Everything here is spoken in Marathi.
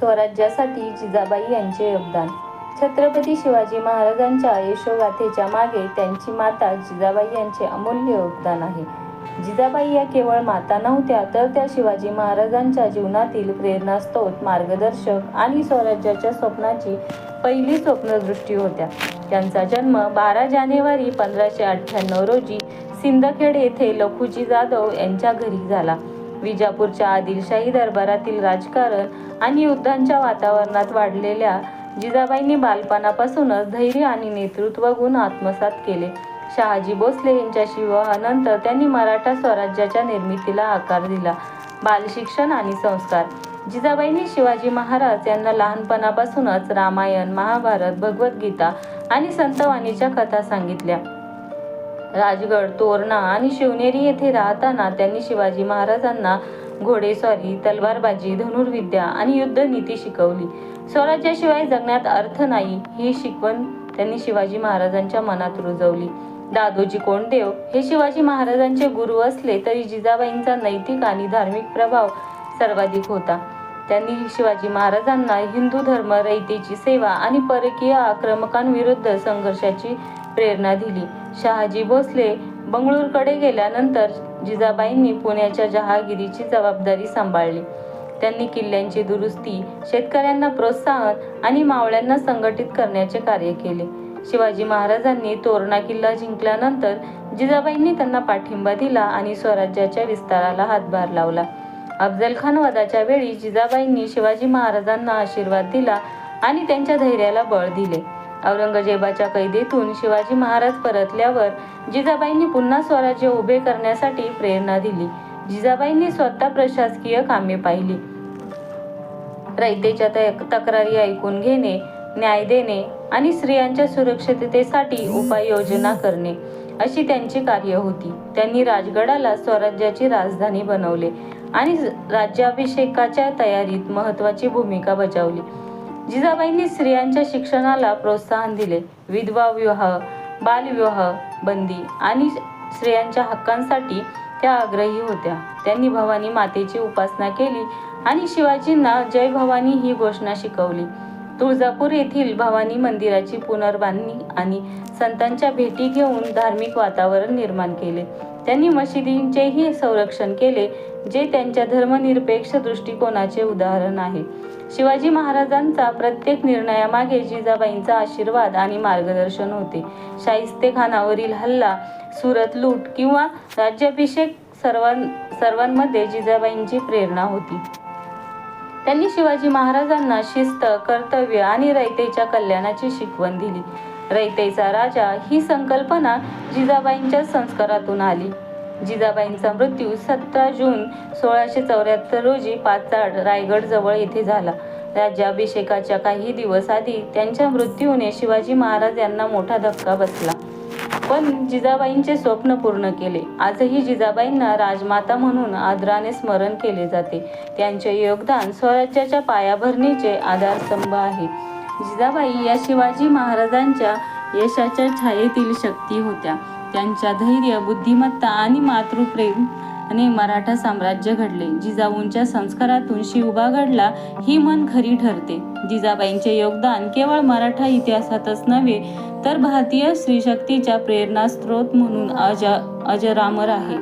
स्वराज्यासाठी जिजाबाई यांचे योगदान. छत्रपती शिवाजी महाराजांच्या यशोगाथेच्या मागे त्यांची माता जिजाबाई यांचे अमूल्य योगदान आहे. जिजाबाई या केवळ माता नव्हत्या तर त्या शिवाजी महाराजांच्या जीवनातील प्रेरणास्त्रोत मार्गदर्शक आणि स्वराज्याच्या स्वप्नाची पहिली स्वप्नदृष्टी होत्या. त्यांचा जन्म बारा जानेवारी पंधराशे अठ्ठ्याण्णव रोजी सिंदखेड येथे लखुजी जाधव यांच्या घरी झाला. विजापूरच्या आदिलशाही दरबारातील राजकारण आणि युद्धांच्या वातावरणात वाढलेल्या जिजाबाईंनी बालपणापासूनच धैर्य आणि नेतृत्व गुण आत्मसात केले. शहाजी भोसले यांच्याशी विवाहानंतर त्यांनी मराठा स्वराज्याच्या निर्मितीला आकार दिला. बालशिक्षण आणि संस्कार. जिजाबाईंनी शिवाजी महाराज यांना लहानपणापासूनच रामायण महाभारत भगवद्गीता आणि संतवाणीच्या कथा सांगितल्या. राजगड तोरणा आणि शिवनेरी येथे राहताना त्यांनी शिवाजी महाराजांना घोडेस्वारी तलवारबाजी धनुर्विद्या आणि युद्धनीती शिकवली. स्वराज्याशिवाय जगण्यात अर्थ नाही ही शिकवण त्यांनी शिवाजी महाराजांच्या मनात रुजवली. दादोजी कोंडदेव हे शिवाजी महाराजांचे गुरु असले तरी जिजाबाईंचा नैतिक आणि धार्मिक प्रभाव सर्वाधिक होता. त्यांनी शिवाजी महाराजांना हिंदू धर्म रयतेची सेवा आणि परकीय आक्रमकांविरुद्ध संघर्षाची प्रेरणा दिली. शहाजी भोसले बंगळूरकडे गेल्यानंतर जिजाबाईंनी पुण्याच्या जहागिरीची जबाबदारी सांभाळली. त्यांनी किल्ल्यांची दुरुस्ती शेतकऱ्यांना प्रोत्साहन आणि मावळ्यांना संघटित करण्याचे कार्य केले. शिवाजी महाराजांनी तोरणा किल्ला जिंकल्यानंतर जिजाबाईंनी त्यांना पाठिंबा दिला आणि स्वराज्याच्या विस्ताराला हातभार लावला. अफजल खान वधाच्या वेळी जिजाबाईंनी शिवाजी महाराजांना आशीर्वाद दिला आणि त्यांच्या धैर्याला बळ दिले. औरंगजेबाच्या कैदेतून शिवाजी महाराज परतल्यावर जिजाबाईंनी पुन्हा स्वराज्य उभे करण्यासाठी प्रेरणा दिली. जिजाबाईंनी स्वतः प्रशासकीय कामे पाहिली. रयतेच्या तक्रारी ऐकून घेणे न्याय देणे आणि स्त्रियांच्या सुरक्षिततेसाठी उपाययोजना करणे अशी त्यांची कार्य होती. त्यांनी राजगडाला स्वराज्याची राजधानी बनवले आणि राज्याभिषेकाच्या तयारीत महत्त्वाची भूमिका बजावली. जिजाबाईंनी स्त्रियांच्या शिक्षणाला प्रोत्साहन दिले. विधवा विवाह बालविवाह बंदी आणि स्त्रियांच्या हक्कांसाठी त्या आग्रही होत्या. त्यांनी भवानी मातेची उपासना केली आणि शिवाजींना जय भवानी ही घोषणा शिकवली. तुळजापूर येथील भवानी मंदिराची पुनर्बांधणी आणि संतांच्या भेटी घेऊन धार्मिक वातावरण निर्माण केले. त्यांनी मशिदींचेही संरक्षण केले जे त्यांच्या धर्मनिरपेक्ष दृष्टिकोनाचे उदाहरण आहे. शिवाजी महाराजांचा प्रत्येक निर्णयामागे जिजाबाईंचा आशीर्वाद आणि मार्गदर्शन होते. शाहिस्ते खानावरील हल्ला सुरत लूट किंवा राज्याभिषेक सर्वां सर्वांमध्ये जिजाबाईंची प्रेरणा होती. त्यांनी शिवाजी महाराजांना शिस्त कर्तव्य आणि रयतेच्या कल्याणाची शिकवण दिली. रयतेचा राजा ही संकल्पना जिजाबाईंच्या संस्कारातून आली. जिजाबाईंचा मृत्यू सतरा जून सोळाशे चौऱ्याहत्तर रोजी पाचाड रायगड जवळ येथे झाला. राज्याभिषेकाच्या काही दिवस आधी त्यांच्या मृत्यूने शिवाजी महाराज यांना मोठा धक्का बसला. पण जिजाबाईंचे स्वप्न पूर्ण केले. आजही जिजाबाईंना राजमाता म्हणून आदराने स्मरण केले जाते. त्यांचे योगदान स्वराज्याच्या पायाभरणीचे आधारस्तंभ आहे. जिजाबाई या शिवाजी महाराजांच्या यशाच्या छायेतील शक्ती होत्या. त्यांच्या धैर्य बुद्धिमत्ता आणि मातृप्रेम आणि मराठा साम्राज्य घडले. जिजाऊंच्या संस्कारातून शिवबा घडला ही मन खरी ठरते. जिजाबाईंचे योगदान केवळ मराठा इतिहासातच नव्हे तर भारतीय स्त्रीशक्तीच्या प्रेरणास्त्रोत म्हणून अज अजरामर आहे.